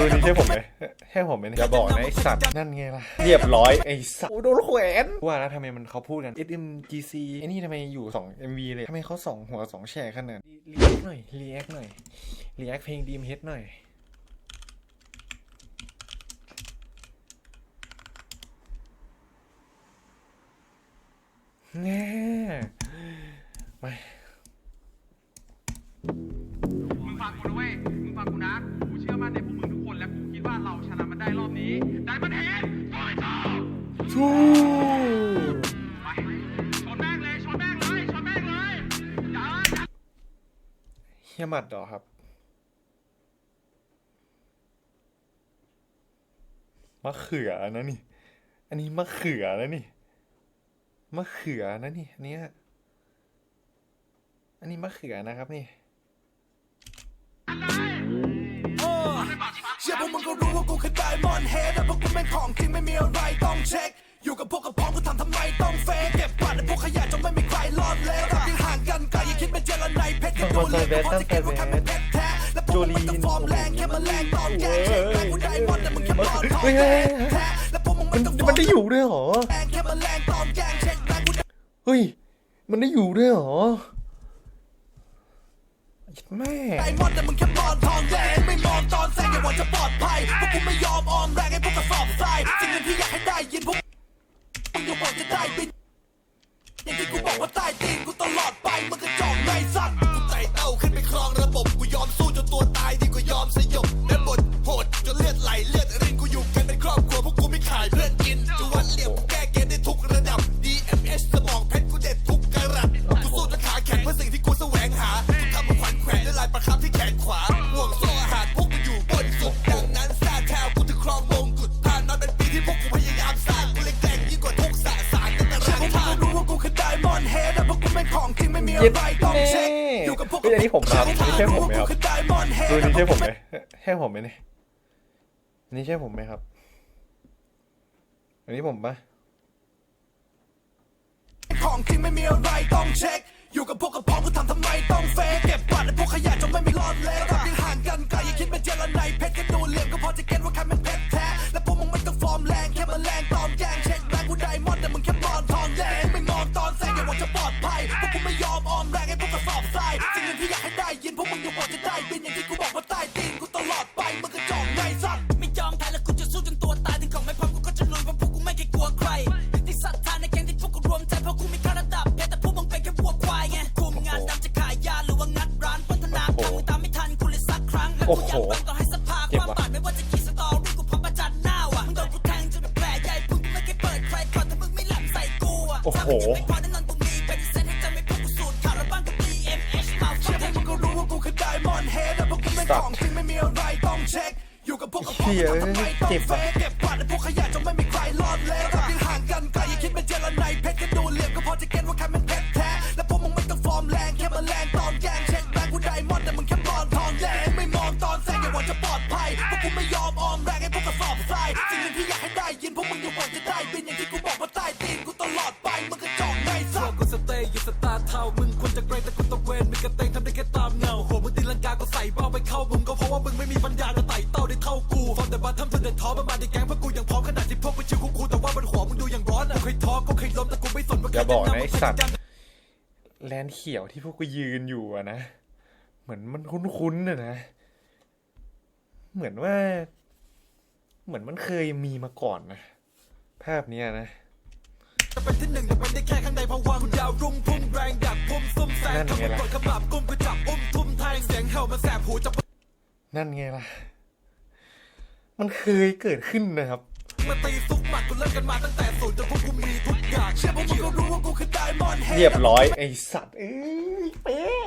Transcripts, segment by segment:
ดูนี่ใช่ผมไหมใช่ผมไหมเนี่ยอย่าบอกนะไอสัตว์นั่นไงล่ะเรียบร้อยไอสัตว์โอ้โดนแขวนว่าแล้วทำไมมันเขาพูดกัน SMGC ไอ้นี่ทำไมอยู่ 2 MV เลยทำไมเขาสองหัวสองแฉกขนาดรีแอคหน่อยรีแอคหน่อยรีแอคเพลงดีมเฮดหน่อยแน่ไม่ เฮียหมัดเหรอครับมะเขือนะนี่ อันนี้มะเขือนะนี่มะเขือนะนี่อันนี้อันนี้มะเขือนะครับนี่เชื่อพวกมึงก็รู้ว่ากูคือไดมอนเฮดแต่พวกกูแม่งของจริงไม่มีอะไรต้องเช็ค อยู่กับพวกกร เพชรกันดูเรียกก็เพราะจะเก็บว่าใครเป็นเพชรแท้และพวกมึงมันจะฟอร์มแรงแค่มาแรงตอนแกงเช็คแรงกูไดมอนด์แต่มึงแค่ปอนทองแดงแท้และพวกมึงมัมันนจะฟอมันร์มได้อยู่ด้วยเหรอแรงแค่มาแรงตอนแกงเช็คแรงกูเฮ้ย มันได้อยู่ด้วยเหรอแม่ไดมอนด์แต่มึงแค่ปอนทองแดงไม่มองตอนแซงอย่าหวังจะปลอดภัยพวกกูไม่ยอมออมแรงให้พวกกระสอบทรายสิ่งหนึ่งที่อยากให้ได้ยินพวกมึงอย่าบอกจะได้บินอย่างที่กูบอกว่าใต้ตีนกูตลอดไปมึงกระจอกไงสัตว์ ยู่กับพวกเฮ้ยอันนี้ผมครับอันนี้ใช่ผมไหมครับคือไดมอนด์เฮดดูนี่ใช่ผมไหมใช่ผมไหมเนี่ยอันนี้ใช่ผมไหมครับ อันนี้ผมปะของจริงไม่มีอะไรต้องเช็คอยู่กับพวกกร ไรต้องเช็คอยู่กับพวกกระพ้องกูทำทำไมต้องเฟกเก็บกวาดในพวกขยะจนไม่มีใครรอดเลยระดับยังห่างกันไกลอย่า ทำจนเด็ดท้อมันมาในแก๊งเพราะกูยังพร้อมขนาดที่พวกไปชิวคู่ๆแต่ว่าบนหัวมึงดูอย่างร้อนอะเคยท้อก็เคยล้มแต่กูไม่สนว่าอย่าบอกนะไอสัตว์แลนด์เขียวที่พวกกูยืนอยู่อะนะ เหมือนมันคุ้นๆอะนะ เหมือนว่า เหมือนมันเคยมีมาก่อนนะ ภาพเนี้ยนะจะเป็นที่หนึ่งแต่เป็นได้แค่ข้างในภวังค์กูยาวรุ่งพุ่งแรงอยากพุ่มซุ่มแซงนั่นถ้าไงมึงล่ะกดขมับกุมกูจับอุ้มทุ่มแทงเสียงเห่ามันแสบหูจะนั่นไงล่ะ มันเคยเกิดขึ้นนะครับมาตีซุกหมัดกูเลิกกันมาตั้งแต่ศูนย์จนพวกกูมีทุกอย่างเชื่อพวกมึงก็รู้ว่ากูคือไดมอนด์เฮดเรียบร้อยไอสัตว์เอ้ยเป๊ะ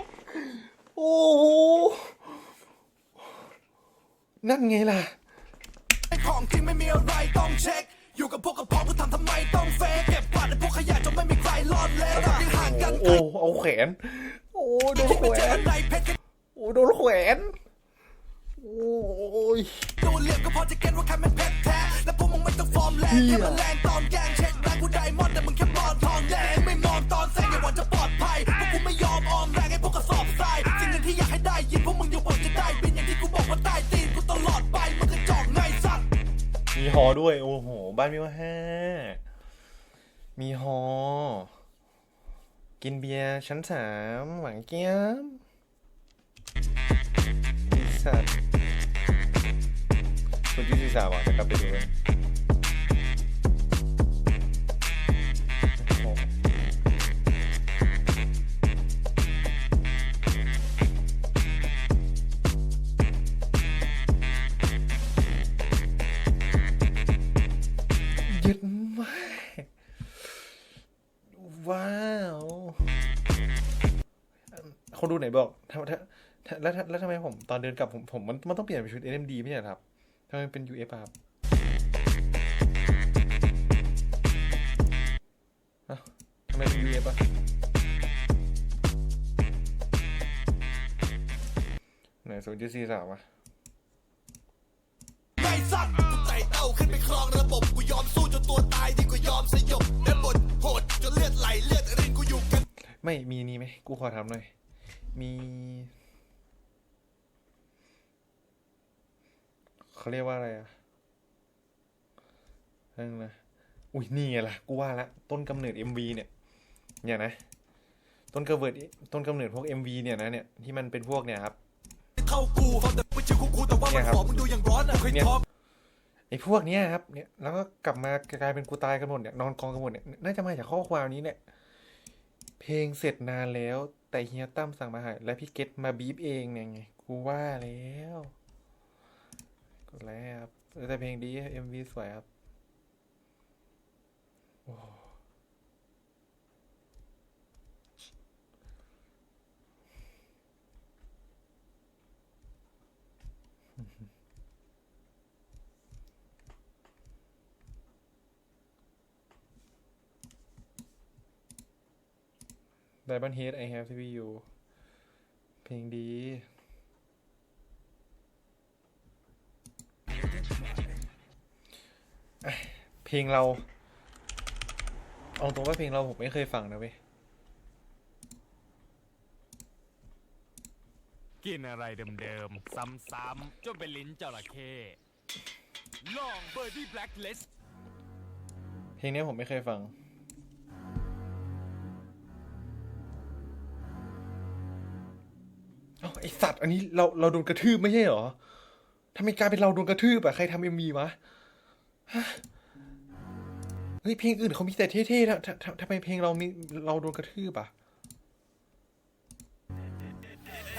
โอ้โหนั่นไงล่ะ ของจริงไม่มีอะไรต้องเช็ค อยู่กับพวกกระพ้องกูทำทำไมต้องเฟกเก็บกวาดในพวกขยะจนไม่มีใครรอดเลยระดับยังห่างกันไกลโอ้เอาแขน โอ้โดนคิดแขเป็นวเจรนไนเพชรกันโอ้โดนแขวนโอ้ยดู เหลี่ยมก็พอจะเก็ตว่าใครเป็นเพชรแท้ และพวกมึงไม่ต้องฟอร์มแรงแค่มาแรงตอนแกงเช็คแรงกูไดมอนด์แต่มึงแค่ปอนทองแดงไม่มองตอนแซงอย่าหวังจะปลอดภัยพวกกูไม่ยอมออมแรงให้พวกกระสอบทรายสิ่งหนึ่งที่อยากให้ได้ยินพวกมึงอย่าหวังจะได้บินอย่างที่กูบอกว่าใต้ตีนกูตลอดไปมึงกระจอกไงสัตว์มีฮอด้วย โอ้โห บ้านมีว่าห้ามีฮอ กินเบียร์ชั้นสามหวังเกี้ยมสัตว์ คนที่สี่สามอะจะกลับไปดูเลยยึดมากว้าวคนดูไหนบอกทำแล้วแล้วทำไมผมตอนเดินกลับผมผมมันมันต้องเปลี่ยนเป็นชุด NMD ไม่ใช่เหรอครับ ทำไมเป็น UF อะครับอ้าทำไมเป็น UF อะไหนศูนย์จุดสี่สามอะไม่สั้นกูไต่เต้าขึ้นไปครองระบบกูยอมสู้จนตัวตายดีกว่ายอมสยบและบทโหดจนเลือดไหลเลือดรินกูอยู่กัน ไม่มีนี่ไหมกูขอทำหน่อย มี เขาเรียกว่าอะไรอะนั่นนะอุ้ยนี่ไงล่ะ กูว่าละ ต้นกำเนิด MV เนี่ย เนี่ยนะ ต้นกำเนิดต้นกำเนิดพวก MV เนี่ยนะเนี่ยที่มันเป็นพวกเนี่ยครับเท่ากูฟังแต่ไม่ชื่อกูแต่ว่าเนี่มันยครับหอมมึงดูอย่างร้อนอะเคยเนี่ยท้องไอ้พวกเนี้ยครับเนี่ยแล้วก็กลับมากลายเป็นกูตายกันหมดเนี่ยนอนกองกันหมดเนี่ยน่าจะมาจากข้อความนี้เนี่ยเพลงเสร็จนานแล้ว แต่เฮียตั้มสั่งมาใหายและพี่เกตมาบีบเองเนี่ยไงกูว่าแล้ว ก็แล้วครับแต่เพลงดี MV สวยครับโอ้ไดบันเฮด I have to be you เพลงดี ลงเราเอาตรงว่าเพลงเราผมไม่เคยฟังนะเว้ยกินอะไรเดิมๆ ซ้ำๆจนเป็นลิ้นจระเข้ลองเบอร์ดี้แบล็กเลสเพลงเนี้ยผมไม่เคยฟัง เอ้าไอสัตว์ อันนี้เราเราโดนกระทืบไม่ใช่เหรอทำไมกลายเป็นเราโดนกระทืบอะใครทำเอ็มวีวะฮะ เฮ้ยเพลงอื่นเขามีแต่เท่ๆทำทำทำทำไมเพลงเรามีเราโดนกระทืบอะ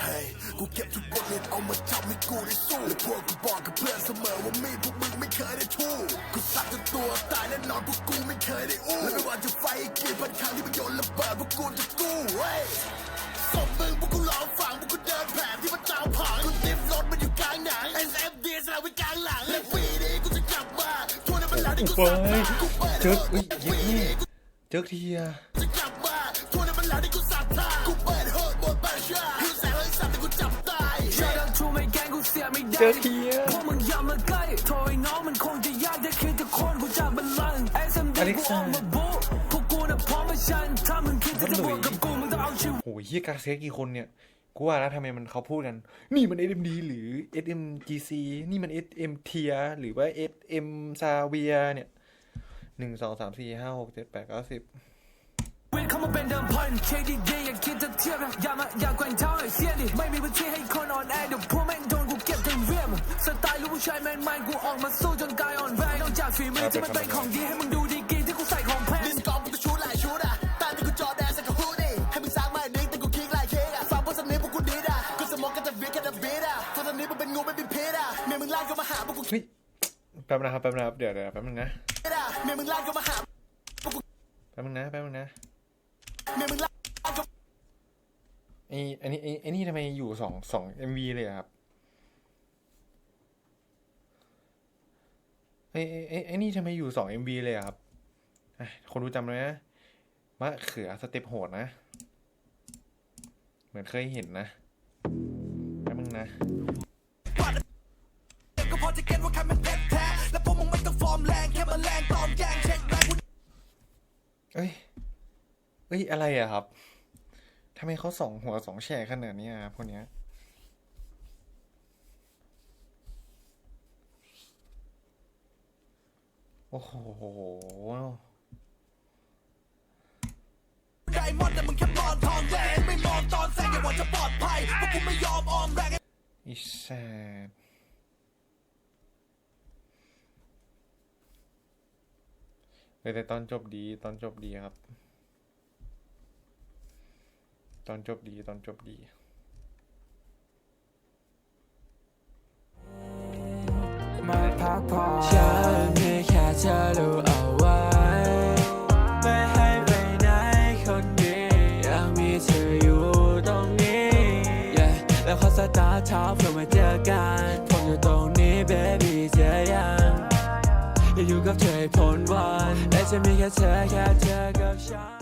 เฮ้ยกูเก็บทุกบทเรียนเอามาทำให้กูได้สู้และพวกกูบอกกับเพื่อนเสมอว่ามีดพวกมึงไม่เคยได้ทู่กูสัตว์จนตัวตายแน่นอนพวกกูไม่เคยได้อู้และไม่ว่าจะไฟกี่พันครั้งที่มึงโยนระเบิดพวกกูจะกู้เว้ยศพมึงพวกกูร้องฝังพวกกูเดินแผนที่มันเตาเผากูติดรถมันอยู่กลางหนัง SFD สลายไว้กลางหลังและปีนี้กูจะกลับมาทวนให้มันหลังที่กูโอ้สัตว์ยกูเปิดเจออุ้ยเจ้าเทียไอ้แสงเลยสัตว์แต่กูจับตาย Shout out to ไม่แกงกูเสียไม่ได้เจอทีอะพวกมึงอย่ามาใกล้โทรไอ้น้องมันคงจะยากได้คิดทุกคนกูจากบัลลังก์ SMD กูออกมาบุกพวกกูน่ะพร้อมมาชันถ้ามึงคิดจะบวกกับกูมึงต้องเอาชีวิตโหเฮียกาเซกี่คนเนี่ยกูว่าแล้วทำไมมันเขาพูดกัน นี่มัน SMD หรือ SMGC นี่มัน SM Tier หรือว่า SM Savia เนี่ย หนึ่งสองสามสี่ห้าหกเจ็ดแปดเก้าสิบวินเข้ามาเป็นเดิมพัน KDD อย่าคิดจะเทียบนะอย่ามาอย่าแกว่งเท้าไอ้เสียดิไม่มีพื้นที่ให้คนอ่อนแอเดี๋ยวพวกแม่งโดนกูเก็บทั้งเรียมสไตล์ลูกผู้ชายแมนแมนกูออกมาสู้จนกายอ่อนแรงนอกจากฝีมือที่มันเป็นของดีให้มึงดูดีกีที่กูใส่ของแพงดินกองกูจะชูหลายชุดอะตาที่กูจอแดนใส่กับฮูดดี้ให้มึงสร้างมาหนึ่งแต่กูคิกหลายเค้กอะฟังพวกสนิทพวกกูดีอะกูสมองกันแต่วิกกันแต่บีดอะถ้าตอนนี้มึงเป็นงูไม่เป็นพิษอะเมียมึงไล่ก็มาหาพวกกูเฮ้ยแป๊บนะครับแป๊บนะครับเดี๋ยวเดี๋ยวแป๊บนึงนะคิดอะ เมียมึงไล่ก็มาหาแป๊บนึงนะแป๊บนึงนะเมียมึงไล่ก็ไออันนี้ไอไอนี่ทำไมอยู่สองสองเอ็มวีเลยอะครับไอไอไอ้ไอนี่ทำไมอยู่สองเอ็มวีเลยอะครับอะคนดูจำเลยนะมะเขือสเต็ปโหดนะ เหมือนเคยเห็นนะแป๊บนึงนะ ก็พอจะเก็ตว่าใครมันเพ มึงไม่ต้องฟอร์มแรงแค่มาแรงตอมแกงเช็คแรงกูเอ้ยเอ้ย อะไรอะครับทำไมเขาสองหัวสองแฉกขนาดนี้อะพวกเนี้ยโอ้โหไดมอนด์แต่มึงแค่ปลอนทองแดงไม่มองตอนแซงอย่าหวังจะปลอดภัยเพราะกูไม่ยอมออมแรงให้อีแซด เออแต่ตอนจบดีตอนจบดีครับ ตอนจบดีตอนจบดีมาพักผ่อนฉันมีแค่เธอรู้เอาไว้ ไม่ให้ไปไหนคนดีอยังมีเธออยู่ตรงนี้ yeah แล้วขอสตาร์ทเช้าเพื่อมาเจอกัน อยู่กับเธอให้พ้นวันและจะมีแค่เธอแค่เธอกับฉัน